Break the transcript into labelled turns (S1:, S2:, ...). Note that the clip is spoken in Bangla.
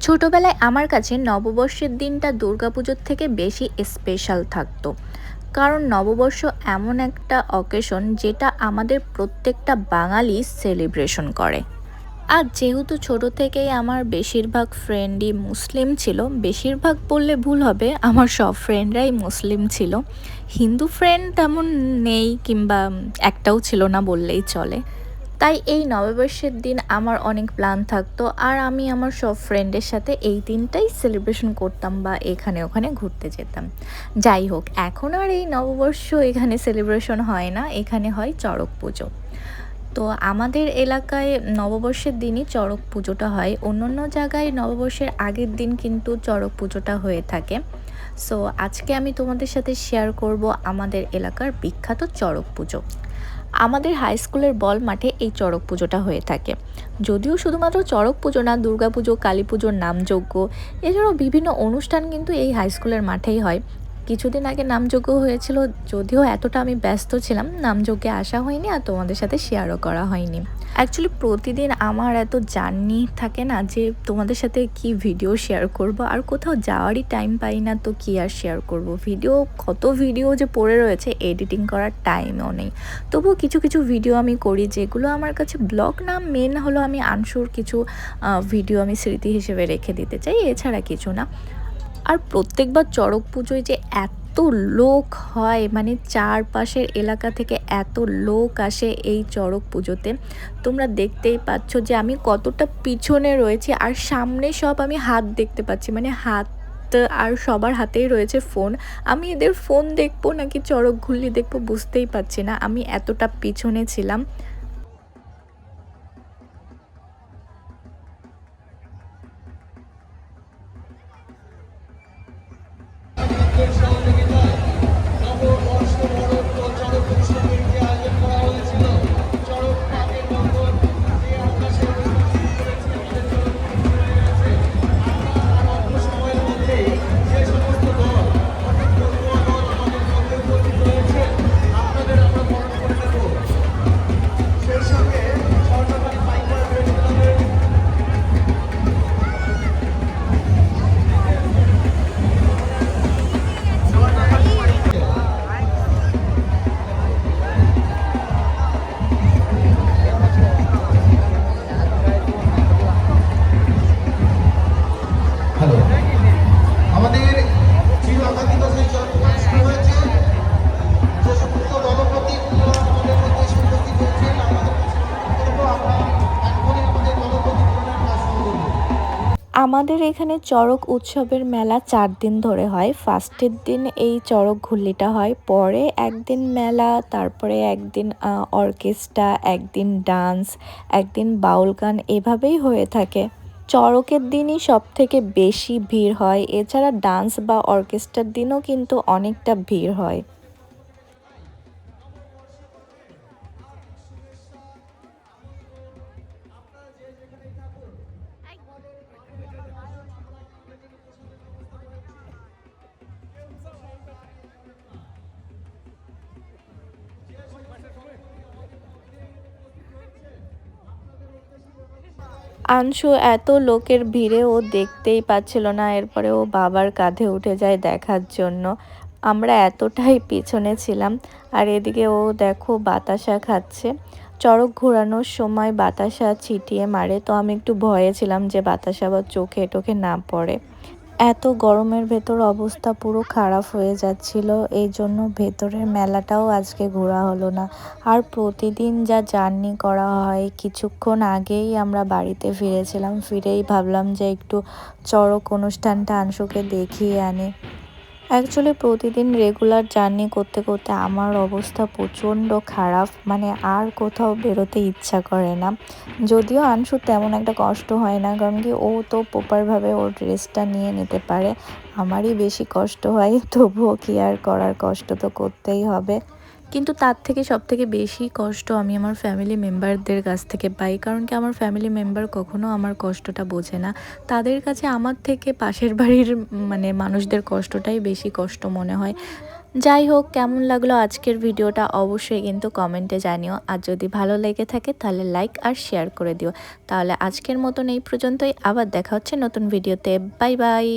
S1: ছোটবেলায় আমার কাছে নববর্ষের দিনটা দুর্গাপুজোর থেকে বেশি স্পেশাল থাকতো। কারণ নববর্ষ এমন একটা অকেশন যেটা আমাদের প্রত্যেকটা বাঙালি সেলিব্রেশন করে। আর যেহেতু ছোট থেকেই আমার বেশিরভাগ ফ্রেন্ডই মুসলিম ছিল, বেশিরভাগ বললে ভুল হবে, আমার সব ফ্রেন্ডরাই মুসলিম ছিল। হিন্দু ফ্রেন্ড তেমন নেই কিংবা একটাও ছিল না বললেই চলে। তাই এই নববর্ষের দিন আমার অনেক প্ল্যান থাকতো আর আমি আমার সব ফ্রেন্ডের সাথে এই দিনটাই সেলিব্রেশন করতাম বা এখানে ওখানে ঘুরতে যেতাম। যাই হোক, এখন আর এই নববর্ষ এখানে সেলিব্রেশন হয় না, এখানে হয় চড়ক পুজো। তো আমাদের এলাকায় নববর্ষের দিনই চড়ক পুজোটা হয়। অন্য অন্য জায়গায় নববর্ষের আগের দিন কিন্তু চড়ক পুজোটা হয়ে থাকে। সো আজকে আমি তোমাদের সাথে শেয়ার করব আমাদের এলাকার বিখ্যাত চড়ক পুজো। আমাদের হাই স্কুলের বল মাঠে এই চড়ক পুজোটা হয়ে থাকে। যদিও শুধুমাত্র চড়ক পুজো না দুর্গাপুজো কালী পুজোর নামযজ্ঞ, এছাড়াও বিভিন্ন অনুষ্ঠান কিন্তু এই হাই স্কুলের মাঠেই হয়। কিছুদিন আগে নামযজ্ঞ হয়েছিল, যদিও এতটা আমি ব্যস্ত ছিলাম, নামযজ্ঞে আসা হয়নি আর তোমাদের সাথে শেয়ারও করা হয়নি। অ্যাকচুয়ালি প্রতিদিন আমার এত জার্নি থাকে না যে তোমাদের সাথে কি ভিডিও শেয়ার করব, আর কোথাও যাওয়ারই টাইম পাই না তো কি আর শেয়ার করব। ভিডিও কত ভিডিও যে পড়ে রয়েছে এডিটিং করার টাইমও নেই। তবুও কিছু কিছু ভিডিও আমি করি যেগুলো আমার কাছে ব্লগ না মেন হলো আমি আনসুর কিছু ভিডিও আমি স্মৃতি হিসেবে রেখে দিতে চাই, এছাড়া কিছু না। আর প্রত্যেকবার চড়ক পুজোয় যে এত লোক হয় মানে চারপাশের এলাকা থেকে এত লোক আসে এই চড়ক পুজোতে, তোমরা দেখতেই পাচ্ছ যে আমি কতটা পিছনে রয়েছি আর সামনে সব আমি হাত দেখতে পাচ্ছি মানে হাত আর সবার হাতেই রয়েছে ফোন। আমি এদের ফোন দেখব নাকি চড়ক ঘুরলি দেখব বুঝতেই পারছি না, আমি এতটা পিছনে ছিলাম। Thank you. আমাদের এখানে চড়ক উৎসবের মেলা চার দিন ধরে হয়। ফার্স্টের দিন এই চড়ক ঘুল্লিটা হয়, পরে একদিন মেলা, তারপরে একদিন অর্কেস্ট্রা, একদিন ডান্স, একদিন বাউল গান, এভাবেই হয়ে থাকে। চড়কের দিনই সব থেকে বেশি ভিড় হয়। এছাড়া ডান্স বা অর্কেস্ট্রার দিনও কিন্তু অনেকটা ভিড় হয়। আংশু এত লোকের ভিড়ে ও দেখতেই পাচ্ছিল না, এরপরে ও বাবার কাঁধে উঠে যায় দেখার জন্য। আমরা এতটাই পিছনে ছিলাম, আর এদিকে ও দেখো বাতাসা খাচ্ছে। চড়ক ঘোরানোর সময় বাতাসা ছিটিয়ে মারে, তো আমি একটু ভয়ে ছিলাম যে বাতাসা বা চোখে টোখে না পড়ে। এত গরমের ভেতর অবস্থা পুরো খারাপ হয়ে যাচ্ছিল, এই জন্য ভেতরের মেলাটাও আজকে ঘোরা হলো না। আর প্রতিদিন যা জার্নি করা হয়, কিছুক্ষণ আগেই আমরা বাড়িতে ফিরেছিলাম, ফিরেই ভাবলাম যে একটু চড়ক অনুষ্ঠানটা আংশুকে দেখিয়ে আনে। অ্যাকচুয়ালি প্রতিদিন রেগুলার জার্নি করতে করতে আমার অবস্থা প্রচণ্ড খারাপ। মানে আর কোথাও বেরোতে ইচ্ছা করে না। যদিও আনসুর তেমন একটা কষ্ট হয় না, কারণ কি ও তো প্রপারভাবে ওর ড্রেসটা নিয়ে নিতে পারে। আমারই বেশি কষ্ট হয়, তবুও কি আর করার কষ্ট তো করতেই হবে। কিন্তু তার থেকে সব থেকে বেশি কষ্ট আমি আমার ফ্যামিলি মেম্বারদের কাছ থেকে পাই। কারণ কি আমার ফ্যামিলি মেম্বার কখনো আমার কষ্টটা বোঝে না। তাদের কাছে আমার থেকে পাশের বাড়ির মানে মানুষদের কষ্টটাই বেশি কষ্ট মনে হয়। যাই হোক, কেমন লাগল আজকের ভিডিওটা অবশ্যই কিন্তু কমেন্টে জানিও। আর যদি ভালো লেগে থাকে তাহলে লাইক আর শেয়ার করে দিও। তাহলে আজকের মতন এই পর্যন্তই। আবার দেখা হচ্ছে নতুন ভিডিওতে বাই বাই